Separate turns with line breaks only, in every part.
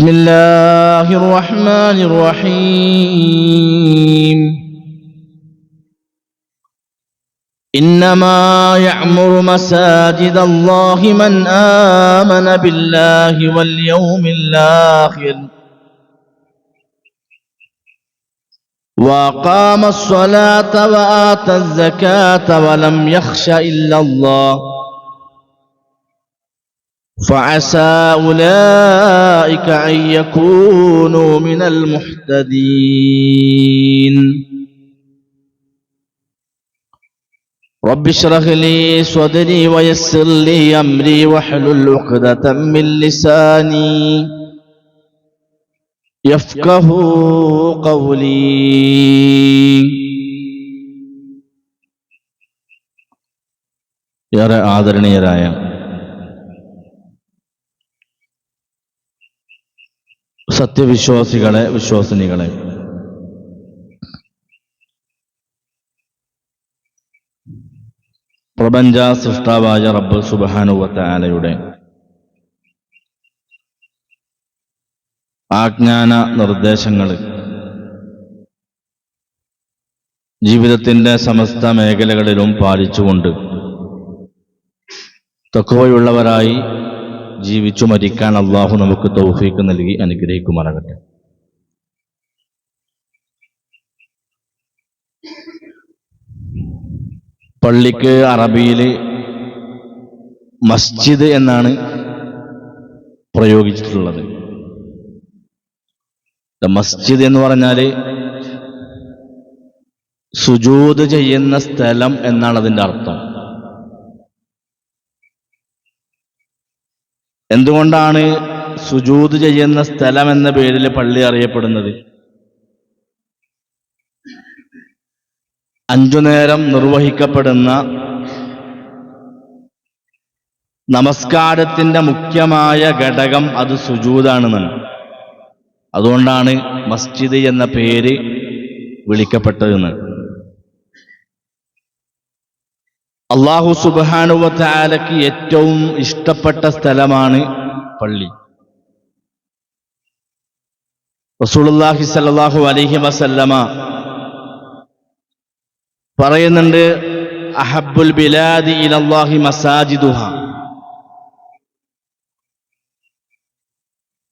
بسم الله الرحمن الرحيم. إنما يعمر مساجد الله من آمن بالله واليوم الآخر. وأقام الصلاة وآتى الزكاة ولم يخش إلا الله. فعسى أولئك أن يكونوا من المحتدين رب اشرح لي صدري ويسر لي أمري واحلل عقدة من لساني يفقه قولي ഏറെ ആദരണീയരായ സത്യവിശ്വാസികളെ വിശ്വാസിനികളെ. പ്രപഞ്ച സൃഷ്ടാവായ റബ്ബ് സുബാനുവത്ത ആലയുടെ ആജ്ഞാന നിർദ്ദേശങ്ങൾ ജീവിതത്തിന്റെ സമസ്ത മേഖലകളിലും പാലിച്ചുകൊണ്ട് തക്കവയുള്ളവരായി ജീവിച്ചു മരിക്കാൻ അള്ളാഹു നമുക്ക് തൗഫീക്ക് നൽകി അനുഗ്രഹിക്കുമാറാകട്ടെ. പള്ളിക്ക് അറബിയിൽ മസ്ജിദ് എന്നാണ് പ്രയോഗിച്ചിട്ടുള്ളത്. മസ്ജിദ് എന്ന് പറഞ്ഞാൽ സുജൂത് ചെയ്യുന്ന സ്ഥലം എന്നാണ് അതിന്റെ അർത്ഥം. എന്തുകൊണ്ടാണ് സുജൂത് ചെയ്യുന്ന സ്ഥലം എന്ന പേരിൽ പള്ളി അറിയപ്പെടുന്നത്? അഞ്ചു നേരം നിർവഹിക്കപ്പെടുന്ന നമസ്കാരത്തിന്റെ മുഖ്യമായ ഘടകം അത് സുജൂതാണെന്നാണ്. അതുകൊണ്ടാണ് മസ്ജിദ് എന്ന പേര് വിളിക്കപ്പെട്ടതെന്ന്. അള്ളാഹു സുബാനുവത്താലയ്ക്ക് ഏറ്റവും ഇഷ്ടപ്പെട്ട സ്ഥലമാണ് പള്ളി. റസൂലുള്ളാഹി സല്ലാഹു അലഹി വസല്ലമ പറയുന്നുണ്ട് അഹബുൽ ബിലാദി ഇലല്ലാഹി മസാജിദുഹ.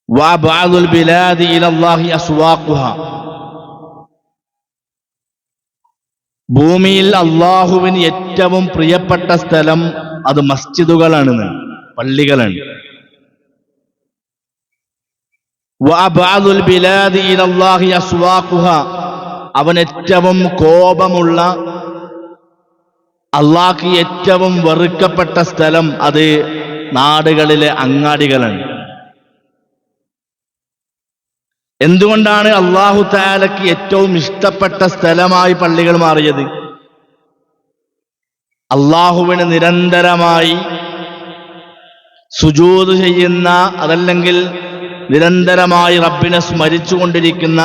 വഅബഅദുൽ ബിലാദി ഇലല്ലാഹി അസ്വാഖുഹ. ഭൂമിയിൽ അള്ളാഹുവിന് ഏറ്റവും പ്രിയപ്പെട്ട സ്ഥലം അത് മസ്ജിദുകളാണ്. പള്ളികളാണ്. അവൻ ഏറ്റവും കോപമുള്ള അള്ളാഹ് ഏറ്റവും വെറുക്കപ്പെട്ട സ്ഥലം അത് നാടുകളിലെ അങ്ങാടികളാണ്. എന്തുകൊണ്ടാണ് അള്ളാഹു താലയ്ക്ക് ഏറ്റവും ഇഷ്ടപ്പെട്ട സ്ഥലമായി പള്ളികൾ മാറിയത്? അള്ളാഹുവിന് നിരന്തരമായി സുജൂത് ചെയ്യുന്ന അതല്ലെങ്കിൽ നിരന്തരമായി റബ്ബിനെ സ്മരിച്ചുകൊണ്ടിരിക്കുന്ന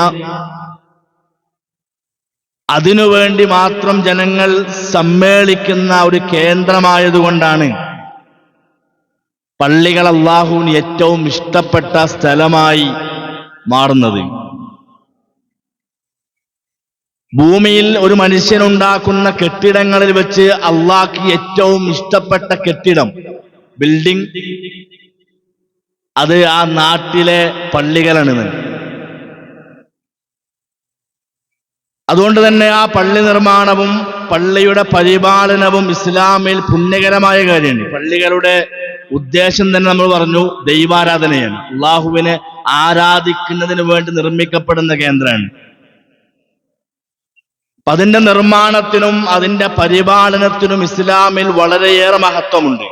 അതിനുവേണ്ടി മാത്രം ജനങ്ങൾ സമ്മേളിക്കുന്ന ഒരു കേന്ദ്രമായതുകൊണ്ടാണ് പള്ളികൾ അള്ളാഹുവിന് ഏറ്റവും ഇഷ്ടപ്പെട്ട സ്ഥലമായി മാറുന്നത്. ഭൂമിയിൽ ഒരു മനുഷ്യനുണ്ടാക്കുന്ന കെട്ടിടങ്ങളിൽ വെച്ച് അള്ളാഹ്ക്ക് ഏറ്റവും ഇഷ്ടപ്പെട്ട കെട്ടിടം ബിൽഡിംഗ് അത് ആ നാട്ടിലെ പള്ളികളാണ്. അതുകൊണ്ട് തന്നെ ആ പള്ളി നിർമ്മാണവും പള്ളിയുടെ പരിപാലനവും ഇസ്ലാമിൽ പുണ്യകരമായ കാര്യമാണ്. പള്ളികളുടെ ഉദ്ദേശം തന്നെ നമ്മൾ പറഞ്ഞു ദൈവാരാധനയാണ്. അള്ളാഹുവിനെ ആരാധിക്കുന്നതിന് വേണ്ടി നിർമ്മിക്കപ്പെടുന്ന കേന്ദ്രമാണ്. അപ്പൊ അതിന്റെ നിർമ്മാണത്തിനും അതിന്റെ പരിപാലനത്തിനും ഇസ്ലാമിൽ വളരെയേറെ മഹത്വമുണ്ട്.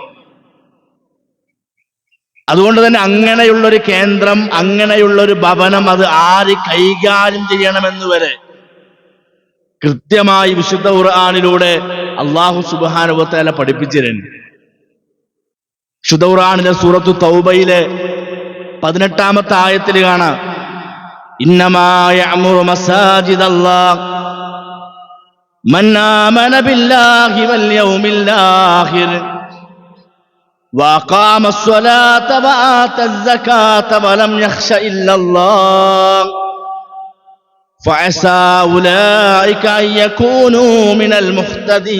അതുകൊണ്ട് തന്നെ അങ്ങനെയുള്ളൊരു കേന്ദ്രം അങ്ങനെയുള്ളൊരു ഭവനം അത് ആര് കൈകാര്യം ചെയ്യണമെന്ന് വരെ കൃത്യമായി വിശുദ്ധ ഖുർആാനിലൂടെ അള്ളാഹു സുബാനുഭവത്തേല പഠിപ്പിച്ചിരുന്നു വിശുദ്ധ ഖുർആാനിലെ സൂറത്തു തൗബയിലെ പതിനെട്ടാമത്തെ ആയത്തിൽ കാണാം ഇന്നമായ മസാജിദ് അല്ലാഹ് من آمن بالله واليوم الآخر وأقام الصلاة وآتى الزكاة ولم يخش إلا الله فعسى أولئك أن يكونوا من المهتدين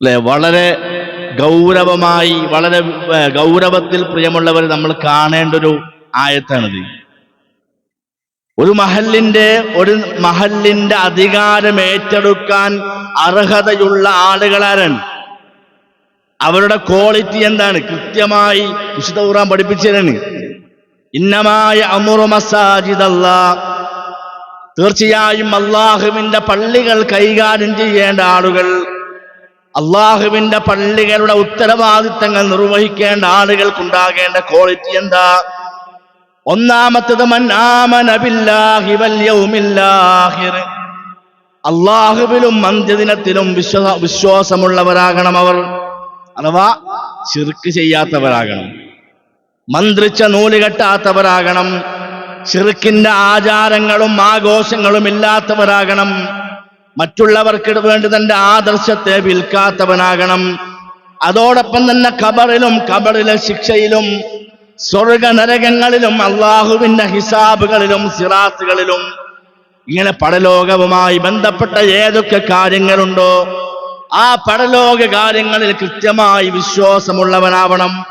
അല്ലെ വളരെ ഗൗരവമായി വളരെ ഗൗരവത്തിൽ പ്രിയമുള്ളവർ നമ്മൾ കാണേണ്ട ഒരു ആയത്താണിത്. ഒരു മഹലിന്റെ ഒരു മഹലിന്റെ അധികാരം ഏറ്റെടുക്കാൻ അർഹതയുള്ള ആളുകളാരാണ്. അവരുടെ ക്വാളിറ്റി എന്താണ്? കൃത്യമായി വിശുദ്ധ ഖുർആൻ പഠിപ്പിച്ചതാണ് ഇന്നമായ അമുറു മസാജിദ് തീർച്ചയായും അള്ളാഹുവിന്റെ പള്ളികൾ കൈകാര്യം ചെയ്യേണ്ട ആളുകൾ അള്ളാഹുവിന്റെ പള്ളികളുടെ ഉത്തരവാദിത്തങ്ങൾ നിർവഹിക്കേണ്ട ആളുകൾക്കുണ്ടാകേണ്ട ക്വാളിറ്റി എന്താ? ഒന്നാമത്തത് അള്ളാഹുവിലും അന്ത്യദിനത്തിലും വിശ്വ വിശ്വാസമുള്ളവരാകണം അവർ. അഥവാ ശിർക്ക് ചെയ്യാത്തവരാകണം. മന്ത്രിച്ച നൂൽ കെട്ടാത്തവരാകണം. ഷിർക്കിന്റെ ആചാരങ്ങളും ആഘോഷങ്ങളും ഇല്ലാത്തവരാകണം. മറ്റുള്ളവർക്ക് വേണ്ടി തന്റെ ആദർശത്തെ വിൽക്കാത്തവനാകണം. അതോടൊപ്പം തന്നെ കബറിലും കബറിലെ ശിക്ഷയിലും സ്വർഗ നരകങ്ങളിലും അള്ളാഹുവിന്റെ ഹിസാബുകളിലും സിറാത്തുകളിലും ഇങ്ങനെ പടലോകവുമായി ബന്ധപ്പെട്ട ഏതൊക്കെ കാര്യങ്ങളുണ്ടോ ആ പടലോക കാര്യങ്ങളിൽ കൃത്യമായി വിശ്വാസമുള്ളവനാവണം.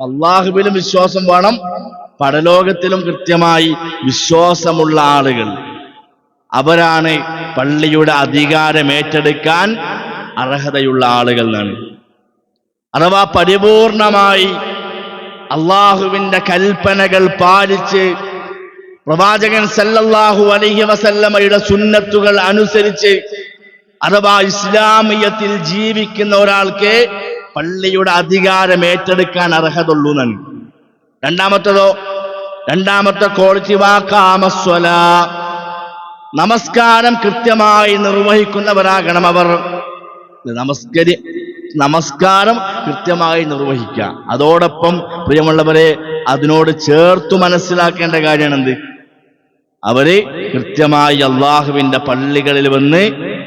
അള്ളാഹുവിലും വിശ്വാസം വേണം പടലോകത്തിലും കൃത്യമായി വിശ്വാസമുള്ള ആളുകൾ. അവരാണ് പള്ളിയുടെ അധികാരം ഏറ്റെടുക്കാൻ അർഹതയുള്ള ആളുകൾ എന്നാണ് അഥവാ പരിപൂർണമായി അള്ളാഹുവിന്റെ കൽപ്പനകൾ പാലിച്ച് പ്രവാചകൻ സല്ലല്ലാഹു അലൈഹി വസല്ലമയുടെ സുന്നത്തുകൾ അനുസരിച്ച് അഥവാ ഇസ്ലാമിയത്തിൽ ജീവിക്കുന്ന ഒരാൾക്ക് പള്ളിയുടെ അധികാരം ഏറ്റെടുക്കാൻ അർഹതയുള്ളൂ എന്നാണ്. രണ്ടാമത്തതോ രണ്ടാമത്തെ ക്വാളിറ്റി വാക്കാമസ്വല നമസ്കാരം കൃത്യമായി നിർവഹിക്കുന്നവരാകണം അവർ. നമസ്കരി നമസ്കാരം കൃത്യമായി നിർവഹിക്കുക. അതോടൊപ്പം പ്രിയമുള്ളവരെ അതിനോട് ചേർത്തു മനസ്സിലാക്കേണ്ട കാര്യമാണ് എന്ത് അവർ കൃത്യമായി അള്ളാഹുവിന്റെ പള്ളികളിൽ വന്ന്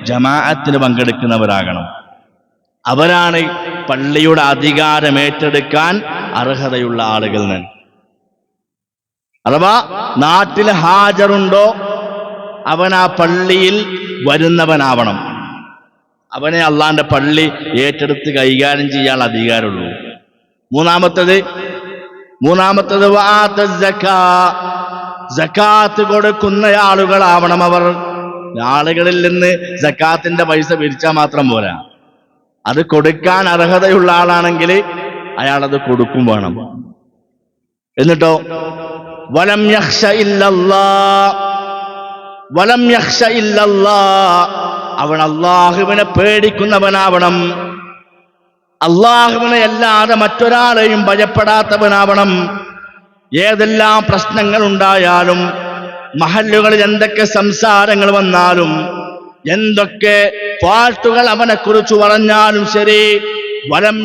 ജമാഅത്തിന് പങ്കെടുക്കുന്നവരാകണം. അവരാണ് പള്ളിയുടെ അധികാരം ഏറ്റെടുക്കാൻ അർഹതയുള്ള ആളുകൾ അഥവാ നാട്ടിൽ ഹാജറുണ്ടോ അവൻ ആ പള്ളിയിൽ വരുന്നവനാവണം. അവനെ അള്ളാന്റെ പള്ളി ഏറ്റെടുത്ത് കൈകാര്യം ചെയ്യാൻ അധികാരമുള്ളൂ. മൂന്നാമത്തത് മൂന്നാമത്തത് ജക്കാത്ത് കൊടുക്കുന്ന ആളുകളാവണം അവർ. ആളുകളിൽ നിന്ന് ജക്കാത്തിന്റെ പൈസ പിരിച്ചാൽ മാത്രം പോരാ. അത് കൊടുക്കാൻ അർഹതയുള്ള ആളാണെങ്കിൽ അയാൾ അത് കൊടുക്കും വേണം. എന്നിട്ടോ? വലം യക്ഷ ഇല്ലല്ലാ. വലം യഖ്ഷ ഇല്ലല്ലാ. അവൻ അള്ളാഹുവിനെ പേടിക്കുന്നവനാവണം. അള്ളാഹുവിനെ അല്ലാതെ മറ്റൊരാളെയും ഭയപ്പെടാത്തവനാവണം. ഏതെല്ലാം പ്രശ്നങ്ങൾ ഉണ്ടായാലും മഹല്ലുകളിൽ എന്തൊക്കെ സംസാരങ്ങൾ വന്നാലും എന്തൊക്കെ ഫാൾട്ടുകൾ അവനെക്കുറിച്ച് പറഞ്ഞാലും ശരി വലം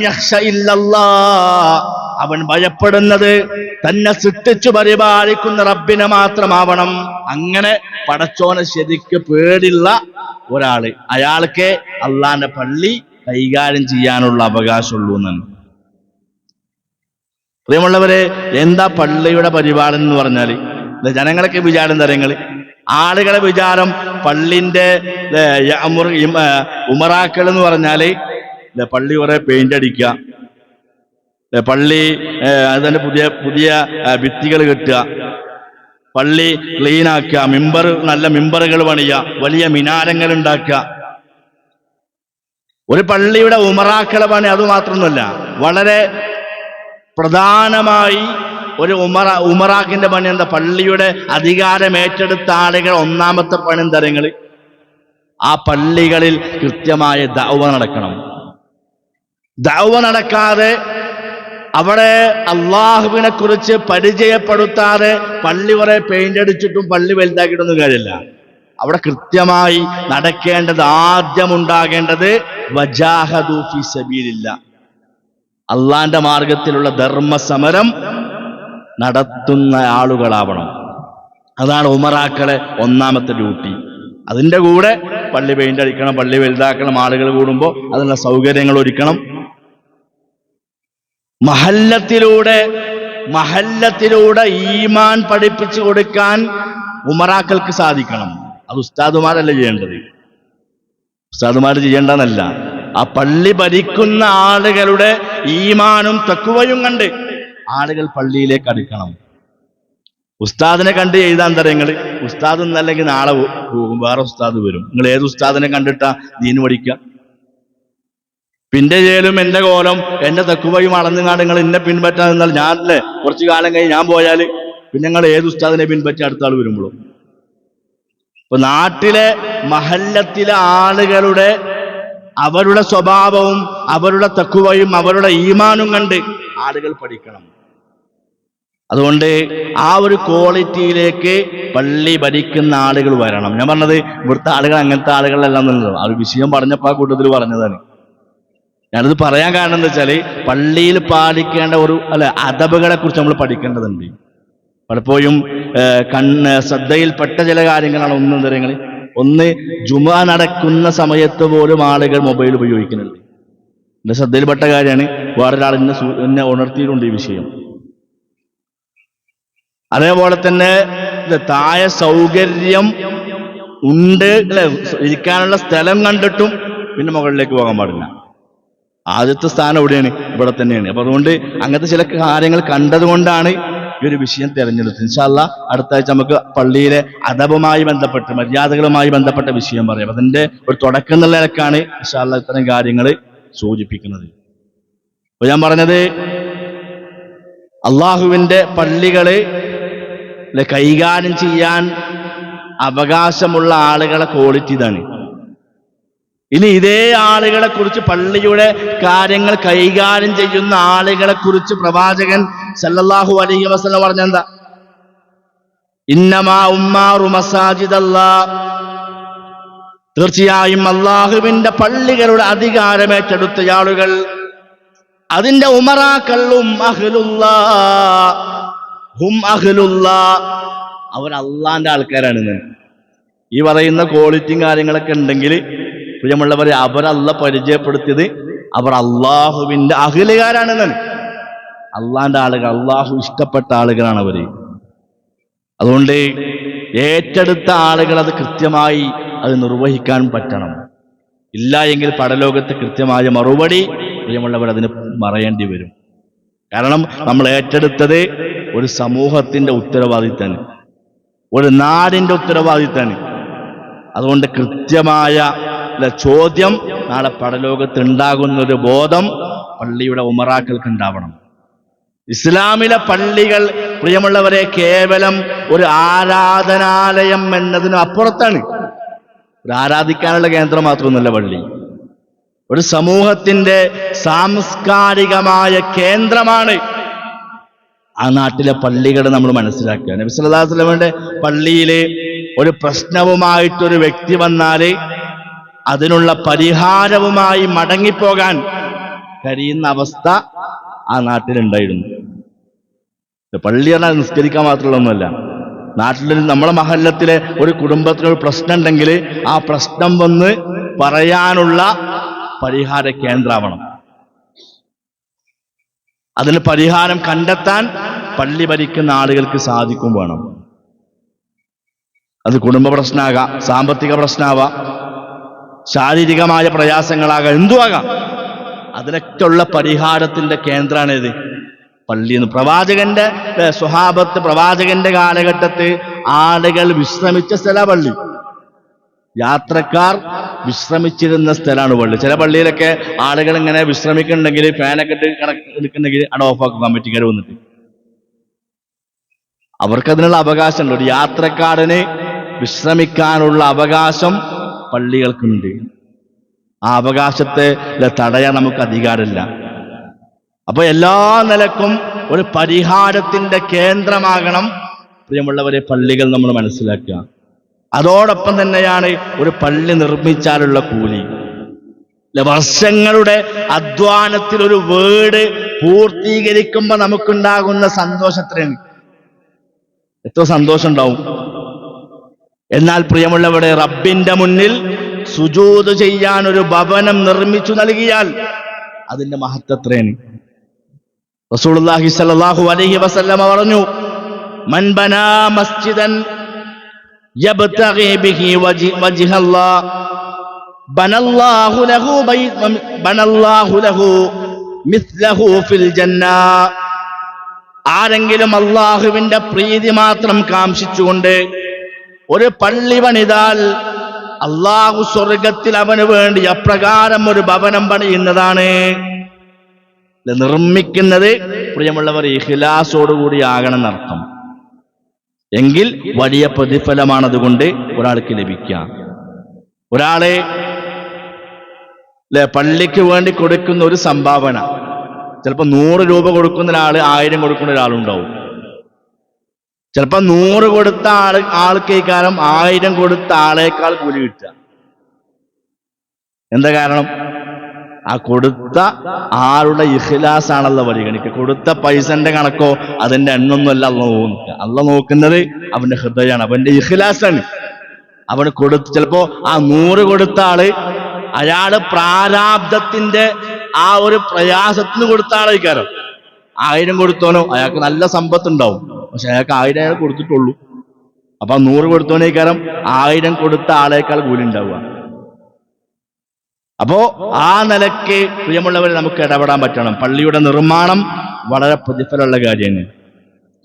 അവൻ ഭയപ്പെടുന്നത് തന്നെ സൃഷ്ടിച്ചു പരിപാലിക്കുന്ന റബ്ബിനെ മാത്രമാവണം. അങ്ങനെ പടച്ചോനെ ശരിക്ക് പേടിയുള്ള ഒരാൾ. അയാൾക്ക് അള്ളാന്റെ പള്ളി കൈകാര്യം ചെയ്യാനുള്ള അവകാശമുള്ളൂ എന്നാണ്. പ്രിയമുള്ളവരെ എന്താ പള്ളിയുടെ പരിപാലനം എന്ന് പറഞ്ഞാൽ ജനങ്ങളൊക്കെ വിചാരം തരങ്ങൾ ആളുകളെ വിചാരം പള്ളിന്റെ ഉമറാക്കൾ എന്ന് പറഞ്ഞാൽ ദേ, പള്ളി കുറെ പെയിന്റ് അടിക്കുക അല്ലെ പള്ളി അതിന്റെ പുതിയ പുതിയ ഭിത്തികൾ കെട്ടുക. പള്ളി ക്ലീൻ ആക്കുക. മിമ്പർ നല്ല മിമ്പറുകൾ പണിയുക. വലിയ മിനാരങ്ങൾ ഉണ്ടാക്കുക. ഒരു പള്ളിയുടെ ഉമറാക്കള പണി അത് മാത്രമൊന്നുമല്ല. വളരെ പ്രധാനമായി ഒരു ഉമറ ഉമറാക്കിന്റെ പണി എന്താ? പള്ളിയുടെ അധികാരം ഏറ്റെടുത്ത ആളുകൾ ഒന്നാമത്തെ പണി എന്താ ആ പള്ളികളിൽ കൃത്യമായ ദൗവ നടക്കണം. ദൗവ നടക്കാതെ അവിടെ അള്ളാഹുവിനെ കുറിച്ച് പരിചയപ്പെടുത്താതെ പള്ളി വരെ പെയിന്റ് അടിച്ചിട്ടും പള്ളി വലുതാക്കിയിട്ടൊന്നും കാര്യമില്ല. അവിടെ കൃത്യമായി നടക്കേണ്ടത് ആദ്യം ഉണ്ടാകേണ്ടത് വജാഹദു ഫീ സബീലില്ല. അള്ളാന്റെ മാർഗത്തിലുള്ള ധർമ്മസമരം നടത്തുന്ന ആളുകളാവണം. അതാണ് ഉമറാക്കളെ ഒന്നാമത്തെ ഡ്യൂട്ടി. അതിന്റെ കൂടെ പള്ളി പെയിന്റ് അടിക്കണം പള്ളി വലുതാക്കണം ആളുകൾ കൂടുമ്പോൾ അതിനുള്ള സൗകര്യങ്ങൾ ഒരുക്കണം. മഹല്ലത്തിലൂടെ മഹല്ലത്തിലൂടെ ഈമാൻ പഠിപ്പിച്ചു കൊടുക്കാൻ ഉമറാക്കൾക്ക് സാധിക്കണം. അത് ഉസ്താദുമാരല്ല ചെയ്യേണ്ടത്? ഉസ്താദുമാർ ചെയ്യേണ്ടതല്ല. ആ പള്ളി ഭരിക്കുന്ന ആളുകളുടെ ഈമാനും തക്കുവയും കണ്ട് ആളുകൾ പള്ളിയിലേക്ക് അടുക്കണം. ഉസ്താദിനെ കണ്ട് എഴുതാൻ തരങ്ങൾ ഉസ്താദ് എന്നല്ലെങ്കിൽ നാളെ പോകും. വേറെ ഉസ്താദ് വരും. നിങ്ങൾ ഏത് ഉസ്താദിനെ കണ്ടിട്ടാ ദീന് പഠിക്കുക? പിന്നെ ചേലും എന്റെ കോലം എന്റെ തെക്കുവയും അളന്നുകാണ്ട് നിങ്ങൾ എന്നെ പിൻപറ്റാൻ നിന്നാൽ ഞാനല്ലേ? കുറച്ചു കാലം കഴിഞ്ഞ് ഞാൻ പോയാൽ പിന്നെ നിങ്ങൾ ഏത് ഉസ്താദിനെ പിൻപറ്റി അടുത്ത ആൾ വരുമ്പോഴും ഇപ്പൊ നാട്ടിലെ മഹല്ലത്തിലെ ആളുകളുടെ അവരുടെ സ്വഭാവവും അവരുടെ തക്കുവയും അവരുടെ ഈമാനും കണ്ട് ആളുകൾ പഠിക്കണം. അതുകൊണ്ട് ആ ഒരു ക്വാളിറ്റിയിലേക്ക് പള്ളി ഭരിക്കുന്ന ആളുകൾ വരണം. ഞാൻ പറഞ്ഞത് ഇവിടുത്തെ ആളുകൾ അങ്ങനത്തെ ആളുകളല്ല എന്നുള്ളത്. ആ ഒരു വിഷയം പറഞ്ഞപ്പോൾ ആ കൂട്ടത്തിൽ പറഞ്ഞതാണ്. ഞാനത് പറയാൻ കാരണം എന്താ വെച്ചാൽ പള്ളിയിൽ പാലിക്കേണ്ട ഒരു അല്ല അദബുകളെ കുറിച്ച് നമ്മൾ പഠിക്കേണ്ടതുണ്ട്. പലപ്പോഴും കണ്ണ് ശ്രദ്ധയിൽപ്പെട്ട ചില കാര്യങ്ങളാണ് ഒന്നും തരങ്ങൾ ഒന്ന് ജുമ നടക്കുന്ന സമയത്ത് പോലും ആളുകൾ മൊബൈൽ ഉപയോഗിക്കുന്നുണ്ട്. എന്റെ ശ്രദ്ധയിൽപ്പെട്ട കാര്യമാണ്. വേറൊരാൾ എന്നെ എന്നെ ഉണർത്തിയിട്ടുണ്ട് ഈ വിഷയം. അതേപോലെ തന്നെ താഴെ സൗകര്യം ഉണ്ട് ഇരിക്കാനുള്ള സ്ഥലം കണ്ടിട്ടും പിന്നെ മുകളിലേക്ക് പോകാൻ പാടില്ല. ആദ്യത്തെ സ്ഥാനം എവിടെയാണ്? ഇവിടെ തന്നെയാണ്. അപ്പൊ അതുകൊണ്ട് അങ്ങനത്തെ ചില കാര്യങ്ങൾ കണ്ടതുകൊണ്ടാണ് ഈ ഒരു വിഷയം തിരഞ്ഞെടുത്തത്. ഇൻഷാല്ല അടുത്ത ആഴ്ച നമുക്ക് പള്ളിയിലെ അദബുമായി ബന്ധപ്പെട്ട് മര്യാദകളുമായി ബന്ധപ്പെട്ട വിഷയം പറയാം. അതിന്റെ ഒരു തുടക്കം എന്നുള്ള നിലക്കാണ് ഇൻഷാല്ല ഇത്തരം കാര്യങ്ങൾ സൂചിപ്പിക്കുന്നത്. അപ്പൊ ഞാൻ പറഞ്ഞത് അള്ളാഹുവിന്റെ പള്ളികളെ കൈകാര്യം ചെയ്യാൻ അവകാശമുള്ള ആളുകളെ ക്വാളിറ്റി ഇതാണ്. ഇനി ഇതേ ആളുകളെ കുറിച്ച് പള്ളിയുടെ കാര്യങ്ങൾ കൈകാര്യം ചെയ്യുന്ന ആളുകളെ കുറിച്ച് പ്രവാചകൻ സല്ലല്ലാഹു അലൈഹി വസല്ലം പറഞ്ഞെന്താ? ഇന്നമാ ഉമ്മാറു മസാജിദല്ലാ. തീർച്ചയായും അള്ളാഹുവിന്റെ പള്ളികളുടെ അധികാരമേറ്റെടുത്ത ആളുകൾ അതിന്റെ ഉമറാക്കള്ളും അഹ്ലുള്ള ഹും അഹ്ലുല്ലാ. അവർ അള്ളാന്റെ ആൾക്കാരാണ് ഈ പറയുന്ന ക്വാളിറ്റിയും കാര്യങ്ങളൊക്കെ ഉണ്ടെങ്കിൽ പ്രിയമുള്ളവരെ അവരല്ല പരിചയപ്പെടുത്തിയത് അവർ അള്ളാഹുവിന്റെ അഖിലുകാരാണെന്ന്. അള്ളാന്റെ ആളുകൾ അള്ളാഹു ഇഷ്ടപ്പെട്ട ആളുകളാണ് അവർ. അതുകൊണ്ട് ഏറ്റെടുത്ത ആളുകൾ അത് കൃത്യമായി അത് നിർവഹിക്കാൻ പറ്റണം. ഇല്ല എങ്കിൽ പടലോകത്ത് കൃത്യമായ മറുപടി പ്രിയമുള്ളവർ അതിന് മറയേണ്ടി വരും. കാരണം നമ്മൾ ഏറ്റെടുത്തത് ഒരു സമൂഹത്തിന്റെ ഉത്തരവാദിത്തമാണ്. ഒരു നാടിന്റെ ഉത്തരവാദിത്തമാണ്. അതുകൊണ്ട് കൃത്യമായ ചോദ്യം നാളെ പടലോകത്ത് ഉണ്ടാകുന്ന ഒരു ബോധം പള്ളിയുടെ ഉമറാക്കൾക്ക് ഉണ്ടാവണം ഇസ്ലാമിലെ പള്ളികൾ പ്രിയമുള്ളവരെ കേവലം ഒരു ആരാധനാലയം എന്നതിന് അപ്പുറത്താണ്. ഒരു ആരാധിക്കാനുള്ള കേന്ദ്രം മാത്രമൊന്നുമല്ല പള്ളി. ഒരു സമൂഹത്തിന്റെ സാംസ്കാരികമായ കേന്ദ്രമാണ് ആ നാട്ടിലെ പള്ളികൾ നമ്മൾ മനസ്സിലാക്കുക. നബി സല്ലല്ലാഹു അലൈഹി വസല്ലമയുടെ പള്ളിയിൽ ഒരു പ്രശ്നവുമായിട്ടൊരു വ്യക്തി വന്നാൽ അതിനുള്ള പരിഹാരവുമായി മടങ്ങിപ്പോകാൻ കഴിയുന്ന അവസ്ഥ ആ നാട്ടിലുണ്ടായിരുന്നു. പള്ളി പറഞ്ഞാൽ നിസ്കരിക്കാൻ മാത്രമുള്ള ഒന്നുമല്ല നാട്ടിൽ നമ്മളെ മഹല്ലത്തിലെ ഒരു കുടുംബത്തിനൊരു പ്രശ്നം ഉണ്ടെങ്കിൽ ആ പ്രശ്നം വന്ന് പറയാനുള്ള പരിഹാര കേന്ദ്രമാവണം. അതിന് പരിഹാരം കണ്ടെത്താൻ പള്ളി ഭരിക്കുന്ന ആളുകൾക്ക് സാധിക്കും വേണം. അത് കുടുംബ പ്രശ്നമാകാം സാമ്പത്തിക പ്രശ്നമാവാം ശാരീരികമായ പ്രയാസങ്ങളാകാം എന്തുമാകാം അതിലൊക്കെയുള്ള പരിഹാരത്തിന്റെ ഇത് പള്ളി എന്ന് പ്രവാചകന്റെ സ്വഹാബത്ത് പ്രവാചകന്റെ കാലഘട്ടത്ത് ആളുകൾ വിശ്രമിച്ച സ്ഥല പള്ളി. യാത്രക്കാർ വിശ്രമിച്ചിരുന്ന സ്ഥലമാണ് പള്ളി. ചില പള്ളിയിലൊക്കെ ആളുകൾ ഇങ്ങനെ വിശ്രമിക്കുന്നുണ്ടെങ്കിൽ ഫാനൊക്കെ ഇട്ട് അട എടുക്കുന്നുണ്ടെങ്കിൽ അവിടെ ഓഫാക്കും കമ്മിറ്റിക്കാർ വന്നിട്ട്. അവർക്കതിനുള്ള അവകാശമുണ്ട്. ഒരു യാത്രക്കാരന് വിശ്രമിക്കാനുള്ള അവകാശം പള്ളികൾക്കുണ്ട്. ആ അവകാശത്തെ തടയാൻ നമുക്ക് അധികാരമില്ല. അപ്പോൾ എല്ലാ നിലക്കും ഒരു പരിഹാരത്തിന്റെ കേന്ദ്രമാകണം പ്രിയമുള്ളവരെ പള്ളികൾ നമ്മൾ മനസ്സിലാക്കുക. അതോടൊപ്പം തന്നെയാണ് ഒരു പള്ളി നിർമ്മിച്ചാലുള്ള കൂലി. വർഷങ്ങളുടെ അധ്വാനത്തിൽ ഒരു വീട് പൂർത്തീകരിക്കുമ്പോൾ നമുക്കുണ്ടാകുന്ന സന്തോഷത്തിന് എത്ര സന്തോഷം ഉണ്ടാവും എന്നാൽ പ്രിയമുള്ളവരെ റബ്ബിന്റെ മുന്നിൽ സുജൂത് ചെയ്യാൻ ഒരു ഭവനം നിർമ്മിച്ചു നൽകിയാൽ അതിന്റെ മഹത്വത്രേണി റസൂലുള്ളാഹി സ്വല്ലല്ലാഹു അലൈഹി വസല്ലമ പറഞ്ഞു മൻ ബനാ മസ്ജിദൻ ആരെങ്കിലും അള്ളാഹുവിന്റെ പ്രീതി മാത്രം കാംക്ഷിച്ചുകൊണ്ട് ഒരു പള്ളി പണിതാൽ അള്ളാഹു സ്വർഗത്തിൽ അവന് വേണ്ടി അപ്രകാരം ഒരു ഭവനം പണിയുന്നതാണ്. നിർമ്മിക്കുന്നത് പ്രിയമുള്ളവർ ഇഖ്ലാസോടുകൂടി ആകണം എന്നർത്ഥം എങ്കിൽ വലിയ പ്രതിഫലമാണതുകൊണ്ട് ഒരാൾക്ക് ലഭിക്കാം ഒരാളെ പള്ളിക്ക് വേണ്ടി കൊടുക്കുന്ന ഒരു സംഭാവന. ചിലപ്പോൾ നൂറ് രൂപ കൊടുക്കുന്ന ഒരാൾ ആയിരം കൊടുക്കുന്ന ഒരാളുണ്ടാവും. ചിലപ്പോൾ നൂറ് കൊടുത്ത ആൾ ആൾക്ക് കാലം ആയിരം കൊടുത്ത ആളേക്കാൾ കൂലി കിട്ടുക. എന്താ കാരണം? ആ കൊടുത്ത ആളുടെ ഇഖ്ലാസ് ആണല്ലോ പരിഗണിക്കുക. കൊടുത്ത പൈസന്റെ കണക്കോ അതിന്റെ എണ്ണൊന്നുമല്ല അല്ല നോക്കുക. അല്ല നോക്കുന്നത് അവന്റെ ഹൃദയമാണ് അവന്റെ ഇഖ്ലാസാണ്. അവന് കൊടുത്ത് ചിലപ്പോ ആ നൂറ് കൊടുത്ത ആൾ അയാൾ പ്രാരാബ്ദത്തിന്റെ ആ ഒരു പ്രയാസത്തിന് കൊടുത്ത ആളായിക്കാരം. ആയിരം കൊടുത്തോനോ അയാൾക്ക് നല്ല സമ്പത്ത് ഉണ്ടാവും പക്ഷെ അയാൾക്ക് ആയിരം അയാൾ കൊടുത്തിട്ടുള്ളൂ. അപ്പൊ നൂറ് കൊടുത്തോനേക്കാരം ആയിരം കൊടുത്ത ആളേക്കാൾ കൂലി ഉണ്ടാവുക. അപ്പോ ആ നിലയ്ക്ക് പ്രിയമുള്ളവരെ നമുക്ക് ഇടപെടാൻ പറ്റണം. പള്ളിയുടെ നിർമ്മാണം വളരെ പ്രതിഫലമുള്ള കാര്യമാണ്.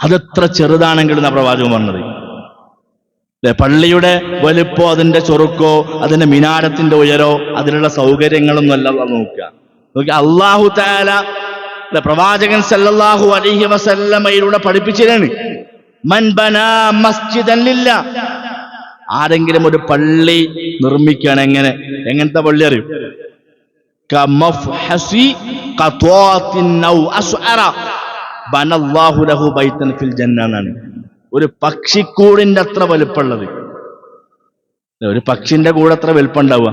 അതെത്ര ചെറുതാണെങ്കിലും ആ പ്രവാചകൻ പറഞ്ഞത്. പള്ളിയുടെ വലുപ്പോ അതിന്റെ ചൊറുക്കോ അതിന്റെ മിനാരത്തിന്റെ ഉയരോ അതിനുള്ള സൗകര്യങ്ങളൊന്നും അല്ല നോക്കുക. നോക്കി അള്ളാഹു താല? പ്രവാചകൻ സല്ലല്ലാഹു അലൈഹി വസല്ലമയിലൂടെ മസ്ജിദൻ ലില്ല. ആരെങ്കിലും ഒരു പള്ളി നിർമ്മിക്കുകയാണ് എങ്ങനെ? എങ്ങനത്തെ പള്ളി അറിയും? ജന്ന ഒരു പക്ഷിക്കൂടിന്റെ അത്ര വലുപ്പമുള്ളത്. ഒരു പക്ഷിന്റെ കൂടെ അത്ര വലുപ്പം ഉണ്ടാവുക.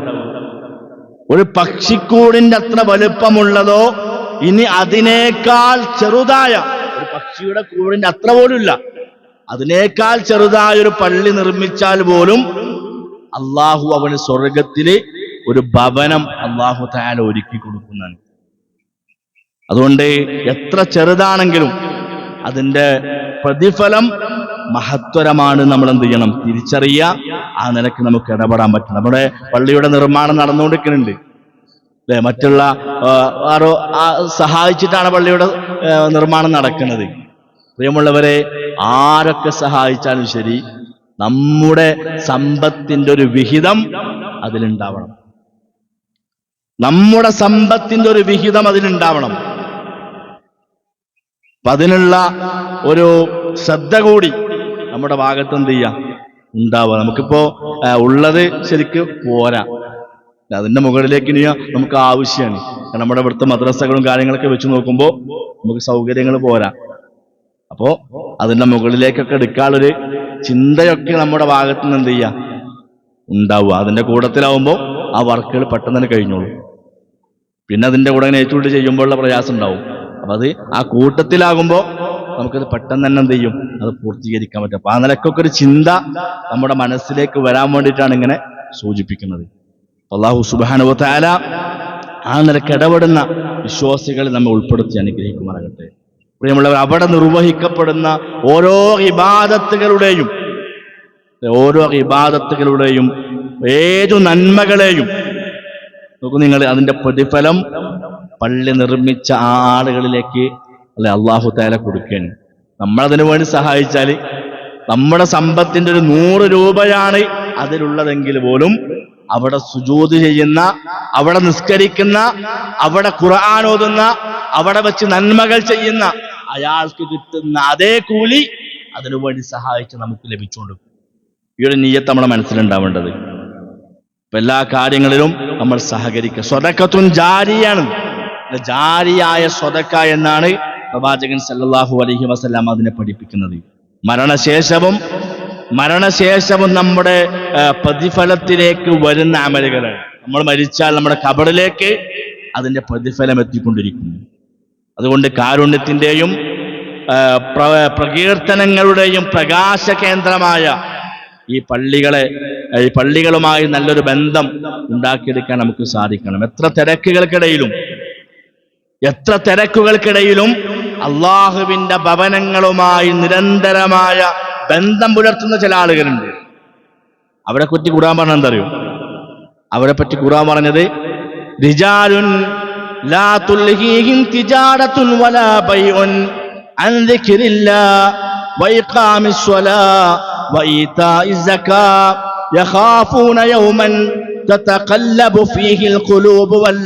ഒരു പക്ഷിക്കൂടിന്റെ അത്ര വലുപ്പമുള്ളതോ ഇനി അതിനേക്കാൾ ചെറുതായ ഒരു പക്ഷിയുടെ കൂടിന്റെ അത്ര പോലും ഇല്ല അതിനേക്കാൾ ചെറുതായ ഒരു പള്ളി നിർമ്മിച്ചാൽ പോലും അള്ളാഹു അവന് സ്വർഗത്തിൽ ഒരു ഭവനം അള്ളാഹു തയാല ഒരുക്കി കൊടുക്കുന്നതാണ് അതുകൊണ്ട് എത്ര ചെറുതാണെങ്കിലും അതിന്റെ പ്രതിഫലം മഹത്വരമാണ് നമ്മൾ എന്ത് ചെയ്യണം? തിരിച്ചറിയുക. ആ നിലയ്ക്ക് നമുക്ക് ഇടപെടാൻ പറ്റണം. നമ്മുടെ പള്ളിയുടെ നിർമ്മാണം നടന്നുകൊണ്ടിരിക്കുന്നുണ്ട്. മറ്റുള്ള ആരോ സഹായിച്ചിട്ടാണ് പള്ളിയുടെ നിർമ്മാണം നടക്കുന്നത്. പ്രിയമുള്ളവരെ ആരൊക്കെ സഹായിച്ചാലും ശരി നമ്മുടെ സമ്പത്തിന്റെ ഒരു വിഹിതം അതിലുണ്ടാവണം. നമ്മുടെ സമ്പത്തിന്റെ ഒരു വിഹിതം അതിലുണ്ടാവണം. അപ്പൊ അതിനുള്ള ഒരു ശ്രദ്ധ കൂടി നമ്മുടെ ഭാഗത്ത് എന്ത് ചെയ്യാം? ഉണ്ടാവുക. നമുക്കിപ്പോ ഉള്ളത് ശരിക്ക് പോരാ. അതിന്റെ മുകളിലേക്ക് ഇനി നമുക്ക് ആവശ്യമാണ് നമ്മുടെ ഇവിടുത്തെ മദ്രസകളും കാര്യങ്ങളൊക്കെ വെച്ച് നോക്കുമ്പോൾ നമുക്ക് സൗകര്യങ്ങൾ പോരാ. അപ്പോ അതിന്റെ മുകളിലേക്കൊക്കെ എടുക്കാനുള്ളൊരു ചിന്തയൊക്കെ നമ്മുടെ ഭാഗത്ത് നിന്ന് എന്ത് ചെയ്യുക ഉണ്ടാവുക. അതിന്റെ കൂടത്തിലാവുമ്പോൾ ആ വർക്കുകൾ പെട്ടെന്ന് തന്നെ കഴിഞ്ഞോളൂ. പിന്നെ അതിന്റെ കൂടെ നേച്ചുകൊണ്ട് ചെയ്യുമ്പോഴുള്ള പ്രയാസം ഉണ്ടാവും. അപ്പൊ അത് ആ കൂട്ടത്തിലാകുമ്പോൾ നമുക്കത് പെട്ടെന്ന് തന്നെ എന്ത് ചെയ്യും? അത് പൂർത്തീകരിക്കാൻ പറ്റും. അപ്പൊ ആ നിലക്കൊക്കെ ഒരു ചിന്ത നമ്മുടെ മനസ്സിലേക്ക് വരാൻ വേണ്ടിയിട്ടാണ് ഇങ്ങനെ സൂചിപ്പിക്കുന്നത്. അള്ളാഹു സുബാനുവല ആ നിലയ്ക്ക് ഇടപെടുന്ന വിശ്വാസികളെ നമ്മെ ഉൾപ്പെടുത്തി അനുഗ്രഹിക്കുമാറാകട്ടെ. പ്രിയമുള്ളവർ അവിടെ നിർവഹിക്കപ്പെടുന്ന ഓരോ ഇബാദത്തുകളുടെയും ഓരോ ഇബാദത്തുകളുടെയും ഏതു നന്മകളെയും നോക്കൂ നിങ്ങൾ അതിന്റെ പ്രതിഫലം പള്ളി നിർമ്മിച്ച ആ ആളുകളിലേക്ക് അല്ലെ അള്ളാഹു താല കൊടുക്കുകയാണ്. നമ്മളതിനു വേണ്ടി സഹായിച്ചാൽ നമ്മുടെ സമ്പത്തിന്റെ ഒരു നൂറ് രൂപയാണ് അതിലുള്ളതെങ്കിൽ പോലും അവിടെ സുജൂത് ചെയ്യുന്ന അവിടെ നിസ്കരിക്കുന്ന അവിടെ ഓതുന്ന അവിടെ വെച്ച് നന്മകൾ ചെയ്യുന്ന അയാൾക്ക് കിട്ടുന്ന അതേ കൂലി അതിനു വേണ്ടി സഹായിച്ച് നമുക്ക് ലഭിച്ചുകൊണ്ട് ഈ ഒരു നീയത്ത് നമ്മുടെ മനസ്സിലുണ്ടാവേണ്ടത്. ഇപ്പൊ എല്ലാ കാര്യങ്ങളിലും നമ്മൾ സഹകരിക്കുക. സ്വതക്കത്തും ജാരിയാണ്. ജാരിയായ സ്വതക്ക എന്നാണ് പ്രവാചകൻ സല്ലാഹു അലഹി വസ്ലാം അതിനെ പഠിപ്പിക്കുന്നത്. മരണശേഷവും മരണശേഷവും നമ്മുടെ പ്രതിഫലത്തിലേക്ക് വരുന്ന അമലുകളാണ് നമ്മൾ മരിച്ചാൽ നമ്മുടെ കബറിലേക്ക് അതിന്റെ പ്രതിഫലം എത്തിക്കൊണ്ടിരിക്കുന്നു. അതുകൊണ്ട് കാരുണ്യത്തിന്റെയും പ്രകീർത്തനങ്ങളുടെയും പ്രകാശ കേന്ദ്രമായ ഈ പള്ളികളെ ഈ പള്ളികളുമായി നല്ലൊരു ബന്ധം ഉണ്ടാക്കിയെടുക്കാൻ നമുക്ക് സാധിക്കണം. എത്ര തിരക്കുകൾക്കിടയിലും എത്ര തിരക്കുകൾക്കിടയിലും അള്ളാഹുവിന്റെ ഭവനങ്ങളുമായി നിരന്തരമായ ബന്ധം പുലർത്തുന്ന ചില ആളുകളുണ്ട്. അവരെ പറ്റി ഖുറാൻ പറഞ്ഞ എന്തറിയോ അവരെ പറ്റി ഖുറാൻ പറഞ്ഞത് ലാ വലാ ബൈഉൻ അൻ യഖാഫൂന യൗമൻ തതഖല്ലബു ഫീഹിൽ ഖുലൂബു വൽ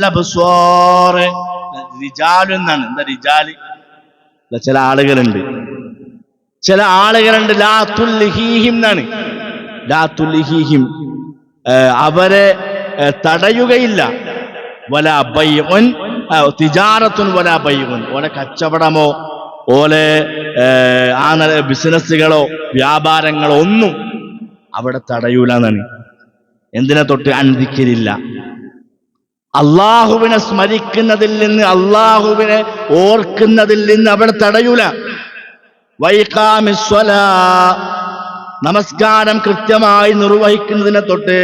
ചില ആളുകളുണ്ട്. ചില ആളുകളുണ്ട് ലാത്തുൽ എന്നാണ്. ലാത്തുൽ അവരെ തടയുകയില്ല. വല ഏഹ് തിജാറത്തുൻ വല ബൈഉൻ ഓലെ കച്ചവടമോ ഓലെ ആ ബിസിനസ്സുകളോ വ്യാപാരങ്ങളോ ഒന്നും അവിടെ തടയൂല എന്നാണ്. എന്തിനെ തൊട്ട് അന്തിക്കരില്ല അള്ളാഹുവിനെ സ്മരിക്കുന്നതിൽ നിന്ന് അള്ളാഹുവിനെ ഓർക്കുന്നതിൽ നിന്ന് അവിടെ തടയൂല. നമസ്കാരം കൃത്യമായി നിർവഹിക്കുന്നതിനെ തൊട്ട്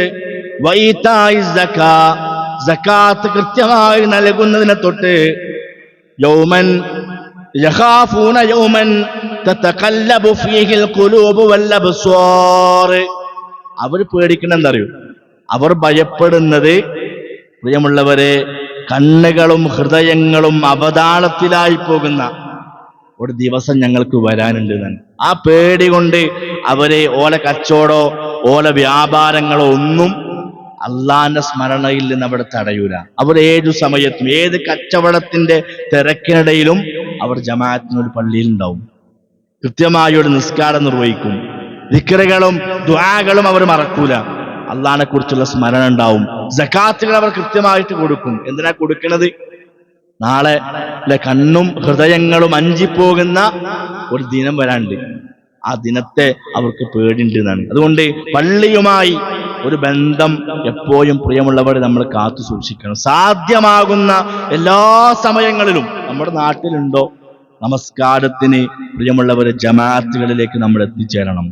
സക്കാത്ത് കൃത്യമായി നൽകുന്നതിനെ തൊട്ട് യൗമൻ യഹാഫൂന യൗമൻ തതഖല്ലബു ഫീഹിൽ ഖുലൂബു വൽ അബ്സ്വാർ അവർ പേടിക്കണം എന്നറിയൂ അവർ ഭയപ്പെടുന്നത് പ്രിയമുള്ളവരെ കണ്ണുകളും ഹൃദയങ്ങളും അവതാളത്തിലായി പോകുന്ന ഒരു ദിവസം ഞങ്ങൾക്ക് വരാനുണ്ട് തന്നെ ആ പേടി കൊണ്ട് അവരെ ഓല കച്ചവടോ ഓല വ്യാപാരങ്ങളോ ഒന്നും അള്ളാന്റെ സ്മരണയിൽ നിന്ന് അവിടെ തടയൂല. അവർ ഏതു സമയത്തും ഏത് കച്ചവടത്തിന്റെ തിരക്കിനിടയിലും അവർ ജമാഅത്തിനൊരു പള്ളിയിൽ ഉണ്ടാവും. കൃത്യമായി ഒരു നിസ്കാരം നിർവഹിക്കും. ദിക്കറുകളും ദ്വാകളും അവർ മറക്കൂല. അള്ളാഹിനെ കുറിച്ചുള്ള സ്മരണ ഉണ്ടാവും. ജക്കാത്തുകൾ അവർ കൃത്യമായിട്ട് കൊടുക്കും. എന്തിനാ കൊടുക്കുന്നത് നാളെ കണ്ണും ഹൃദയങ്ങളും അഞ്ചിപ്പോകുന്ന ഒരു ദിനം വരാണ്ട് ആ ദിനത്തെ അവർക്ക് പേടിണ്ട് എന്നാണ്. അതുകൊണ്ട് പള്ളിയുമായി ഒരു ബന്ധം എപ്പോഴും പ്രിയമുള്ളവർ നമ്മൾ കാത്തു സൂക്ഷിക്കണം. സാധ്യമാകുന്ന എല്ലാ സമയങ്ങളിലും നമ്മുടെ നാട്ടിലുണ്ടോ? നമസ്കാരത്തിന് പ്രിയമുള്ളവരെ ജമാഅത്തുകളിലേക്ക് നമ്മൾ എത്തിച്ചേരണം.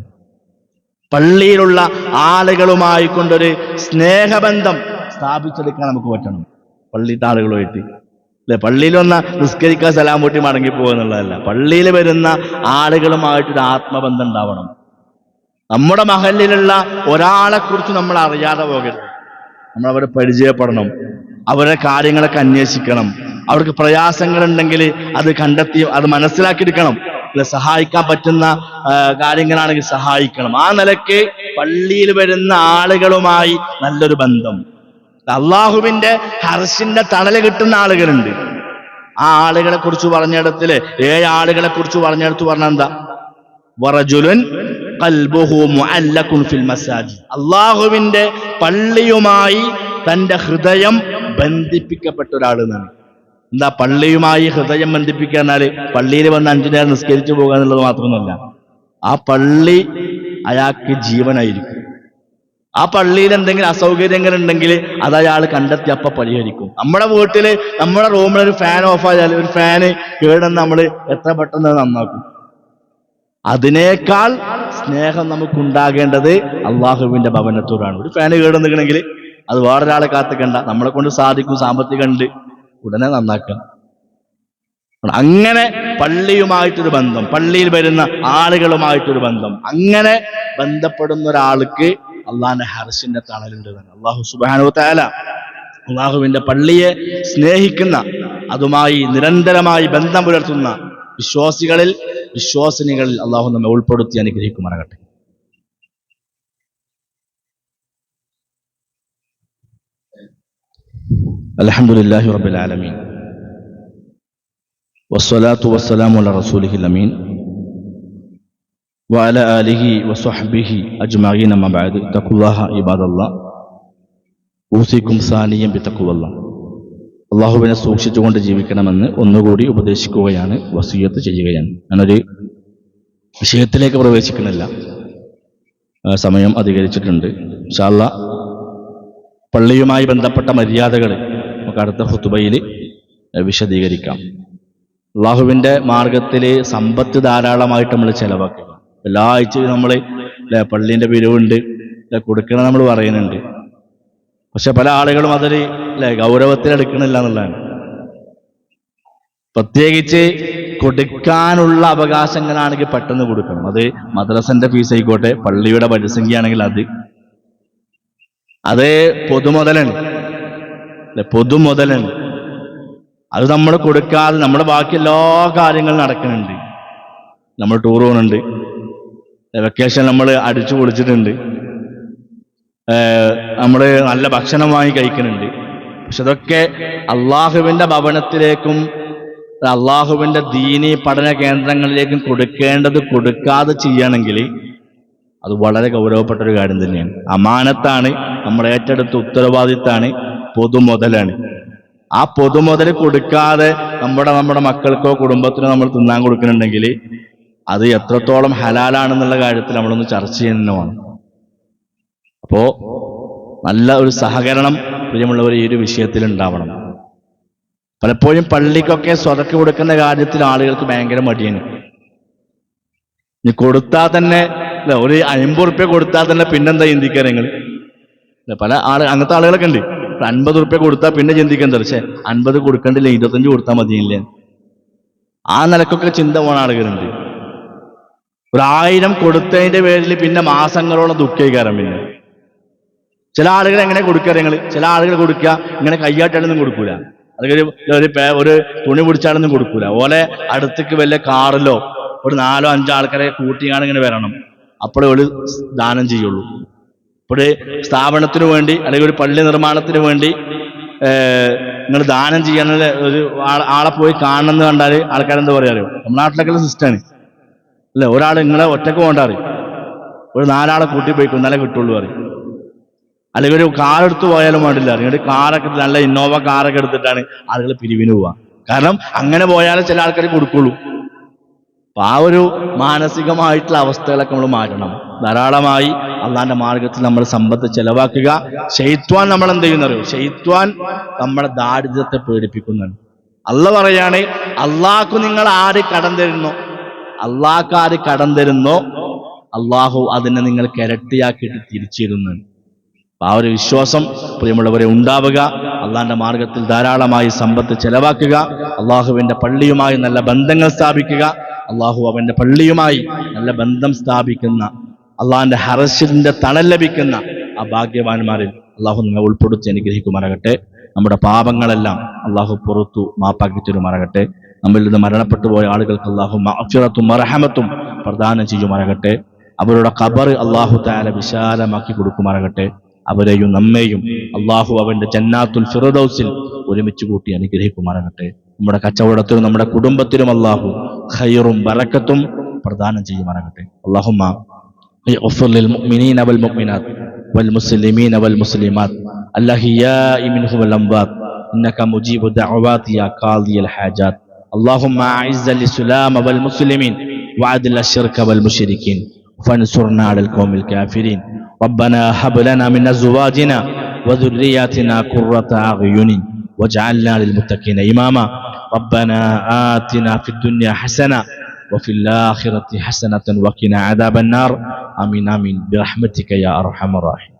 പള്ളിയിലുള്ള ആളുകളുമായി കൊണ്ടൊരു സ്നേഹബന്ധം സ്ഥാപിച്ചെടുക്കാൻ നമുക്ക് പറ്റണം. പള്ളിയിലത്തെ അല്ലെ? പള്ളിയിൽ വന്ന നിസ്കരിക്കാൻ സലാം കൂട്ടി മടങ്ങി പോകുന്നുള്ളതല്ല പള്ളിയിൽ വരുന്ന ആളുകളുമായിട്ടൊരു ആത്മബന്ധം ഉണ്ടാവണം. നമ്മുടെ മഹലിലുള്ള ഒരാളെ കുറിച്ച് നമ്മൾ അറിയാതെ പോകരുത്. നമ്മൾ അവരെ പരിചയപ്പെടണം. അവരുടെ കാര്യങ്ങളൊക്കെ അന്വേഷിക്കണം. അവർക്ക് പ്രയാസങ്ങളുണ്ടെങ്കിൽ അത് കണ്ടെത്തി അത് മനസ്സിലാക്കിയെടുക്കണം. അല്ലെ? സഹായിക്കാൻ പറ്റുന്ന കാര്യങ്ങളാണെങ്കിൽ സഹായിക്കണം. ആ നിലയ്ക്ക് പള്ളിയിൽ വരുന്ന ആളുകളുമായി നല്ലൊരു ബന്ധം. അള്ളാഹുവിന്റെ ഹർഷിന്റെ തണൽ കിട്ടുന്ന ആളുകളുണ്ട്. ആ ആളുകളെ കുറിച്ച് പറഞ്ഞിടത്തിൽ ഏഴ് ആളുകളെ കുറിച്ച് പറഞ്ഞെടുത്ത് പറഞ്ഞ എന്താ? വറജുലുൻ ഖൽബുഹു മുഅല്ലഖുൻ ഫിൽ അള്ളാഹുവിന്റെ പള്ളിയുമായി തന്റെ ഹൃദയം ബന്ധിപ്പിക്കപ്പെട്ട ഒരാൾ എന്നാണ് എന്താ പള്ളിയുമായി ഹൃദയം ബന്ധിപ്പിക്കുക പള്ളിയിൽ വന്ന് അഞ്ചു നേരം നിസ്കരിച്ചു പോകുക എന്നുള്ളത് മാത്രമൊന്നുമല്ല. ആ പള്ളി അയാൾക്ക് ജീവനായിരിക്കും. ആ പള്ളിയിൽ എന്തെങ്കിലും അസൗകര്യങ്ങൾ ഉണ്ടെങ്കിൽ അത് അയാൾ കണ്ടെത്തി അപ്പൊ പരിഹരിക്കും. നമ്മുടെ വീട്ടിൽ നമ്മുടെ റൂമിൽ ഒരു ഫാൻ ഓഫ് ആയാൽ ഒരു ഫാന് കേടെന്ന് നമ്മൾ എത്ര പെട്ടെന്ന് നന്നാക്കും. അതിനേക്കാൾ സ്നേഹം നമുക്കുണ്ടാകേണ്ടത് അള്ളാഹുവിന്റെ ഭവനത്തോടാണ് ഒരു ഫാന് കേടുന്നിക്കണമെങ്കിൽ അത് വേറൊരാളെ കാത്തിക്കണ്ട. നമ്മളെ കൊണ്ട് സാധിക്കും സാമ്പത്തികമുണ്ട്. ഉടനെ നന്നാക്കാം. അങ്ങനെ പള്ളിയുമായിട്ടൊരു ബന്ധം പള്ളിയിൽ വരുന്ന ആളുകളുമായിട്ടൊരു ബന്ധം അങ്ങനെ ബന്ധപ്പെടുന്ന ഒരാൾക്ക് അള്ളാഹിന്റെ ഹർസിന്റെ തണലുണ്ട് അള്ളാഹു സുബാനു അള്ളാഹുവിന്റെ പള്ളിയെ സ്നേഹിക്കുന്ന അതുമായി നിരന്തരമായി ബന്ധം പുലർത്തുന്ന വിശ്വാസികളിൽ വിശ്വാസിനികളിൽ അള്ളാഹു നമ്മെ ഉൾപ്പെടുത്തി അനുഗ്രഹിക്കുമാറാകട്ടെ. അലഹമുല്ലാഹി റബുലാലമീൻ വസ്സലാത്തു വസ്സലാമു അല റസൂലിഹിൽ അമീൻ. وعلى آله وصحبه أجمعين ما بعد اتقوا الله عباد الله ഊസിക്കും സാനിയം പിത്തക്കുവല്ല അള്ളാഹുവിനെ സൂക്ഷിച്ചുകൊണ്ട് ജീവിക്കണമെന്ന് ഒന്നുകൂടി ഉപദേശിക്കുകയാണ് വസീയത്ത് ചെയ്യുകയാണ് ഞാനൊരു വിഷയത്തിലേക്ക് പ്രവേശിക്കുന്നില്ല ആ, സമയം അധികരിച്ചിട്ടുണ്ട് ഇൻഷാല്ല പള്ളിയുമായി ബന്ധപ്പെട്ട മര്യാദകൾ നമുക്ക് അടുത്ത ഹുത്തുബയിൽ വിശദീകരിക്കാം അള്ളാഹുവിൻ്റെ മാർഗത്തിൽ സമ്പത്ത് ധാരാളമായിട്ട് നമ്മൾ ചെലവാക്കുക എല്ലാ ആഴ്ചയും നമ്മൾ അല്ലെ പള്ളീന്റെ പിരിവുണ്ട്. അല്ലെ കൊടുക്കണം നമ്മൾ പറയുന്നുണ്ട്. പക്ഷെ പല ആളുകളും അതിൽ അല്ലെ ഗൗരവത്തിൽ എടുക്കണില്ല എന്നുള്ളതാണ്. പ്രത്യേകിച്ച് കൊടുക്കാനുള്ള അവകാശങ്ങളാണെങ്കിൽ പെട്ടെന്ന് കൊടുക്കണം. അത് മദ്രസന്റെ ഫീസ് ആയിക്കോട്ടെ പള്ളിയുടെ പരിസംഖ്യയാണെങ്കിൽ അത്. അത് പൊതുമുതലാണ്. അല്ലെ പൊതുമുതലാണ്. അത് നമ്മൾ കൊടുക്കാതെ നമ്മുടെ ബാക്കി എല്ലാ കാര്യങ്ങളും നടക്കുന്നുണ്ട് നമ്മൾ ടൂർ പോകുന്നുണ്ട്. വെക്കേഷൻ നമ്മൾ അടിച്ചു പൊളിച്ചിട്ടുണ്ട്. നമ്മൾ നല്ല ഭക്ഷണം വാങ്ങി കഴിക്കുന്നുണ്ട്. പക്ഷെ അതൊക്കെ അള്ളാഹുവിന്റെ ഭവനത്തിലേക്കും അള്ളാഹുവിന്റെ ദീനി പഠന കേന്ദ്രങ്ങളിലേക്കും കൊടുക്കേണ്ടത് കൊടുക്കാതെ ചെയ്യണമെങ്കിൽ അത് വളരെ ഗൗരവപ്പെട്ട ഒരു കാര്യം തന്നെയാണ്. അമാനത്താണ് നമ്മൾ ഏറ്റെടുത്ത ഉത്തരവാദിത്താണ് പൊതുമുതലാണ്. ആ പൊതുമുതൽ കൊടുക്കാതെ നമ്മുടെ നമ്മുടെ മക്കൾക്കോ കുടുംബത്തിനോ നമ്മൾ തിന്നാൻ കൊടുക്കുന്നുണ്ടെങ്കിൽ അത് എത്രത്തോളം ഹലാലാണെന്നുള്ള കാര്യത്തിൽ നമ്മളൊന്ന് ചർച്ച ചെയ്യുന്നതാണ് അപ്പോ നല്ല ഒരു സഹകരണം പ്രിയമുള്ളവർ ഈ ഒരു വിഷയത്തിൽ ഉണ്ടാവണം. പലപ്പോഴും പള്ളിക്കൊക്കെ സ്വതക്ക് കൊടുക്കുന്ന കാര്യത്തിൽ ആളുകൾക്ക് ഭയങ്കര മടിയാണ്. ഇനി കൊടുത്താൽ തന്നെ അല്ല ഒരു അമ്പത് റുപ്യ കൊടുത്താൽ തന്നെ പിന്നെന്താ ചിന്തിക്കുക നിങ്ങൾ? പല ആൾ അങ്ങനത്തെ ആളുകളൊക്കെ ഉണ്ട്. അൻപത് റുപ്യ കൊടുത്താൽ പിന്നെ ചിന്തിക്കാൻ പക്ഷേ അൻപത് കൊടുക്കണ്ടില്ല ഇരുപത്തഞ്ച് കൊടുത്താൽ മതിയില്ലേ ആ നിലക്കൊക്കെ ചിന്ത പോണ ആളുകളുണ്ട്. ഒരു ആയിരം കൊടുത്തതിന്റെ പേരിൽ പിന്നെ മാസങ്ങളോളം ദുഃഖീകാരം പിന്നെ ചില ആളുകൾ എങ്ങനെ കൊടുക്കുക നിങ്ങൾ ചില ആളുകൾ കൊടുക്കുക ഇങ്ങനെ കയ്യാട്ടാലൊന്നും കൊടുക്കൂല. അല്ലെങ്കിൽ ഒരു ഒരു തുണി പിടിച്ചാലൊന്നും കൊടുക്കൂല. ഓലെ അടുത്തേക്ക് വല്ല കാറിലോ ഒരു നാലോ അഞ്ചോ ആൾക്കാരെ കൂട്ടിയാണ് ഇങ്ങനെ വരണം. അപ്പോഴേ ഒരു ദാനം ചെയ്യുള്ളൂ. ഇപ്പോൾ സ്ഥാപനത്തിന് വേണ്ടി അല്ലെങ്കിൽ ഒരു പള്ളി നിർമ്മാണത്തിന് വേണ്ടി നിങ്ങൾ ദാനം ചെയ്യാനുള്ള ഒരു ആളെ പോയി കാണണമെന്ന് കണ്ടാൽ ആൾക്കാരെന്താ പറയാറിയോ നമ്മുടെ നാട്ടിലൊക്കെ സിസ്റ്റമാണ് അല്ലേ? ഒരാൾ നിങ്ങളെ ഒറ്റയ്ക്ക് പോകണ്ട ഒരു നാലാളെ കൂട്ടി പോയി എന്നാലേ കിട്ടുള്ളൂ അറിയും അല്ലെങ്കിൽ ഒരു കാർ പോയാലും വേണ്ടില്ല അറിയാം കാറൊക്കെ നല്ല ഇന്നോവ കാറൊക്കെ എടുത്തിട്ടാണ് ആളുകൾ പിരിവിന് പോവുക കാരണം അങ്ങനെ പോയാലേ ചില ആൾക്കാർ കൊടുക്കുള്ളൂ. അപ്പൊ ആ ഒരു മാനസികമായിട്ടുള്ള അവസ്ഥകളൊക്കെ നമ്മൾ മാറ്റണം. ധാരാളമായി അള്ളാന്റെ മാർഗത്തിൽ നമ്മൾ സമ്പത്ത് ചെലവാക്കുക. ഷെയ്ത്വാൻ നമ്മൾ എന്ത് ചെയ്യുന്നറിയോ? ഷെയ്ത്വാൻ നമ്മുടെ ദാരിദ്ര്യത്തെ പേടിപ്പിക്കുന്നുണ്ട്. അല്ല പറയാണ് അള്ളാഹ്ക്കു നിങ്ങൾ ആര് കടം തരുന്നോ? അള്ളാഹ്ക്ക് ആര് കടം തരുന്നോ? അള്ളാഹു അതിനെ നിങ്ങൾ ഇരട്ടിയാക്കിയിട്ട് തിരിച്ചിരുന്നു ആ ഒരു വിശ്വാസം പ്രിയമുള്ളവരെ ഉണ്ടാവുക. അള്ളാഹിന്റെ മാർഗത്തിൽ ധാരാളമായി സമ്പത്ത് ചെലവാക്കുക. അള്ളാഹുവിന്റെ പള്ളിയുമായി നല്ല ബന്ധങ്ങൾ സ്ഥാപിക്കുക. അള്ളാഹു അവന്റെ പള്ളിയുമായി നല്ല ബന്ധം സ്ഥാപിക്കുന്ന അള്ളാഹിന്റെ ഹറസിന്റെ തണൽ ലഭിക്കുന്ന ആ ഭാഗ്യവാന്മാരിൽ അള്ളാഹു നിങ്ങളെ ഉൾപ്പെടുത്തി അനുഗ്രഹിക്കുമാറാകട്ടെ. നമ്മുടെ പാപങ്ങളെല്ലാം അള്ളാഹു പുറത്തു മാപ്പാക്കി തരുമാറാകട്ടെ. നമ്മിൽ നിന്ന് മരണപ്പെട്ടു പോയ ആളുകൾക്ക് അള്ളാഹു മഅഫിറത്തും മറഹമത്തും പ്രദാനം ചെയ്യുമാറാകട്ടെ അവരുടെ ഖബർ അള്ളാഹു താല വിശാലമാക്കി കൊടുക്കുമാറാകട്ടെ അവരെയും നമ്മെയും അള്ളാഹു അവന്റെ ജന്നാത്തുൽ ഫിറദൌസിൽ ഒരുമിച്ച് കൂട്ടി അനുഗ്രഹിക്കുമാറാകട്ടെ നമ്മുടെ കച്ചവടത്തിലും നമ്മുടെ കുടുംബത്തിലും അള്ളാഹു ഖൈറും ബറക്കത്തും പ്രദാനം ചെയ്യുമാറാകട്ടെ അള്ളാഹുമ്മ اغفر للمؤمنين والمؤمنات والمسلمين والمسلمات الأحياء منهم والأموات إنك مجيب الدعوات يا قاضي الحاجات اللهم أعز الإسلام والمسلمين وعدل الشرك والمشركين فانصرنا على القوم الكافرين. ربنا هب لنا من أزواجنا وذرياتنا قرة أعين واجعلنا للمتقين إماما. ربنا آتنا في الدنيا حسنة وفي الآخرة حسنة وقنا عذاب النار. آمين آمين. برحمتك يا أرحم الراحمين.